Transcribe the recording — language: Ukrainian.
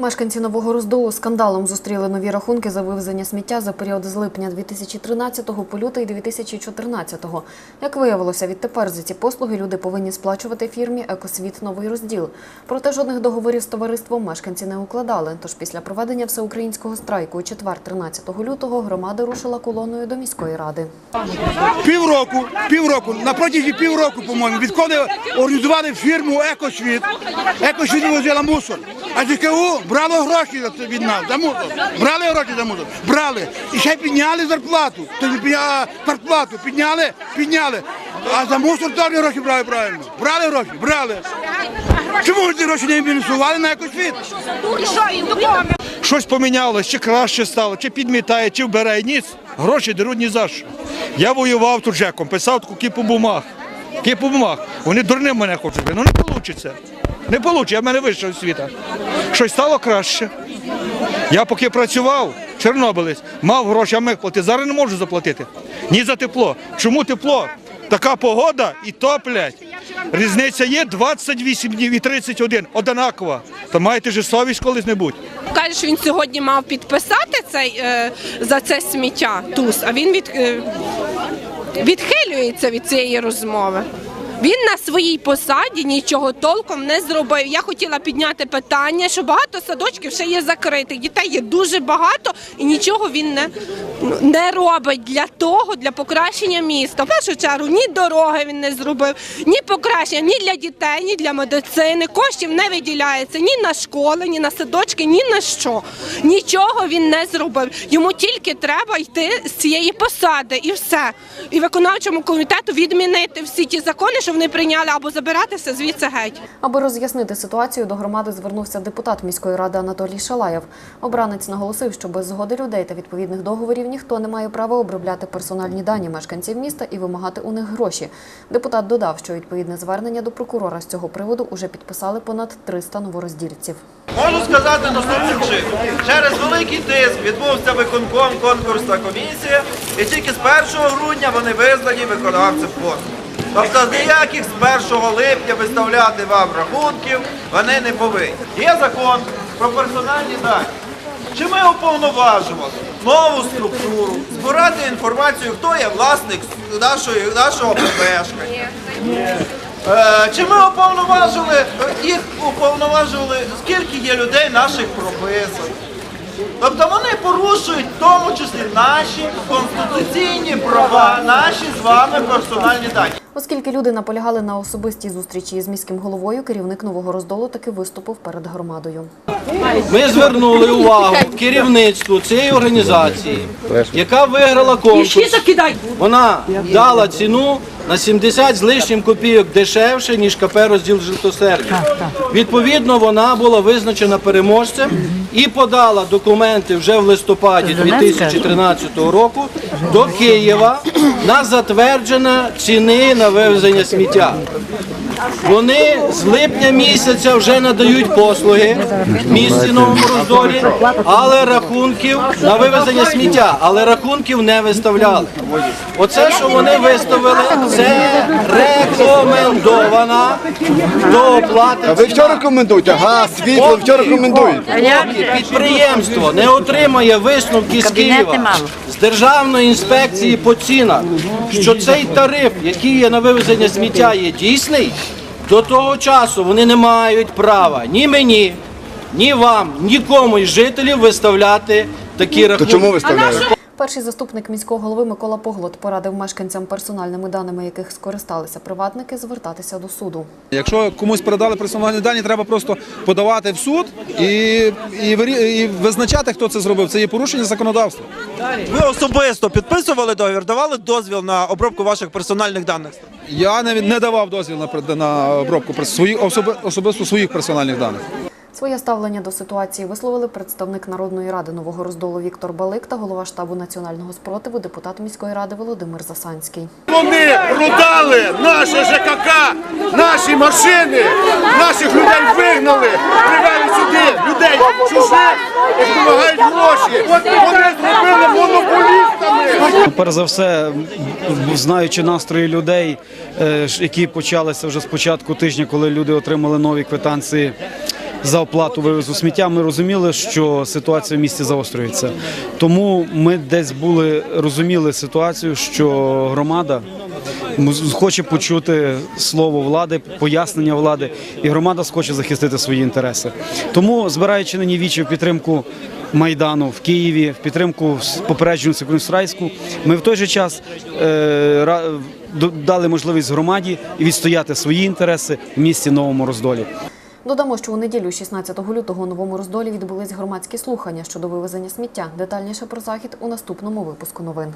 Мешканці Нового Роздолу скандалом зустріли нові рахунки за вивезення сміття за період з липня 2013 по лютий 2014. Як виявилося, відтепер за ці послуги люди повинні сплачувати фірмі «Екосвіт Новий Розділ». Проте жодних договорів з товариством мешканці не укладали. Тож після проведення всеукраїнського страйку у четвер 13 лютого громада рушила колоною до міської ради. Півроку, півроку, на протязі півроку, по-моєму, відколи організували фірму Екосвіт, Екосвіт возила мусор. А ДКУ брало гроші від нас, за мусор. Брали гроші за мусор, брали. І ще підняли зарплату. Зарплату, підняли, підняли. А за мусор теж гроші брали правильно. Брали гроші, брали. Чому ж ці гроші не мінусували на Екосвіт? щось помінялось, чи краще стало, чи підмітає, чи вбирає. Ніц, гроші деруть ні за що. Я воював тут жеком, писав таку кіпу бумаг. Кіпу бумаг. Вони дурним мене хочуть. Ну не вийде. Не вийде, я в мене вища освіта. Щось стало краще. Я поки працював, чорнобилець, мав гроші, а міг платити. Зараз не можу заплатити. Ні за тепло. Чому тепло? Така погода і топлять. Різниця є 28 днів і 31, одинакова. То маєте ж совість колись-небудь. Каже, що він сьогодні мав підписати цей е, за це сміття туз, а він від, е, відхилюється від цієї розмови. Він на своїй посаді нічого толком не зробив. Я хотіла підняти питання, що багато садочків ще є закритих. Дітей є дуже багато і нічого він не, не робить для того, для покращення міста. В першу чергу ні дороги він не зробив, ні покращення ні для дітей, ні для медицини. Коштів не виділяється ні на школи, ні на садочки, ні на що. Нічого він не зробив. Йому тільки треба йти з цієї посади і все. І виконавчому комітету відмінити всі ті закони, що вони прийняли, або забиратися звідси геть. Аби роз'яснити ситуацію, до громади звернувся депутат міської ради Анатолій Шалаєв. Обранець наголосив, що без згоди людей та відповідних договорів ніхто не має права обробляти персональні дані мешканців міста і вимагати у них гроші. Депутат додав, що відповідне звернення до прокурора з цього приводу уже підписали понад 300 новороздільців. Можу сказати наступним чином. Через великий тиск відбувся виконком, конкурсна комісія, і тільки з 1 грудня вони визнані виконавцем послуг. Тобто ніяких з 1 липня виставляти вам рахунків вони не повинні. Є закон про персональні дані. Чи ми уповноважували нову структуру, збирати інформацію, хто є власник нашої, нашого ППшка? Е, Чи ми уповноважили е, їх уповноважували, скільки є людей наших прописок? Тобто вони порушують в тому числі наші конституційні права, наші з вами персональні дані. Оскільки люди наполягали на особистій зустрічі з міським головою, керівник нового роздолу таки виступив перед громадою. Ми звернули увагу керівництву цієї організації, яка виграла конкурс. Вона дала ціну на 70 з лишнім копійок дешевше, ніж КП розділ житосердя. Відповідно, вона була визначена переможцем і подала документи вже в листопаді 2013 року до Києва на затвердження ціни на вивезення сміття. Вони з липня місяця вже надають послуги в місті Новому Роздолі, але рахунків на вивезення сміття, але рахунків не виставляли. Оце, що вони виставили, це рекомендована до оплати. А ви що рекомендуєте? Газ, світло, що рекомендуєте? Поки підприємство не отримає висновки з Києва з Державної інспекції по цінах, що цей тариф, який є на вивезення сміття, є дійсний, до того часу вони не мають права ні мені, ні вам, нікому із жителів виставляти такі То чому ви ставляєте? Перший заступник міського голови Микола Поглот порадив мешканцям персональними даними, яких скористалися приватники, звертатися до суду. Якщо комусь передали персональні дані, треба просто подавати в суд і, і, і визначати, хто це зробив. Це є порушення законодавства. Ви особисто підписували договір, давали дозвіл на обробку ваших персональних даних? Я не, не давав дозвіл на, на обробку особисто своїх персональних даних. Своє ставлення до ситуації висловили представник Народної ради Нового Роздолу Віктор Балик та голова штабу національного спротиву, депутат міської ради Володимир Засанський. Вони продали наше ЖКК, наші машини, наших людей вигнали, привели сюди людей чужих і вимагають гроші. Вони зробили монополістами. Перш за все, знаючи настрої людей, е, які почалися вже з початку тижня, коли люди отримали нові квитанції за оплату вивезу сміття, ми розуміли, що ситуація в місті заострюється. Тому ми десь були розуміли ситуацію, що громада хоче почути слово влади, пояснення влади, і громада схоче захистити свої інтереси. Тому, збираючи нині вічі в підтримку Майдану в Києві, в підтримку попередження Секундстрайську, ми в той же час е, дали можливість громаді відстояти свої інтереси в місті Новому Роздолі. Додамо, що у неділю, 16 лютого, у новому роздолі відбулись громадські слухання щодо вивезення сміття. Детальніше про захід у наступному випуску новин.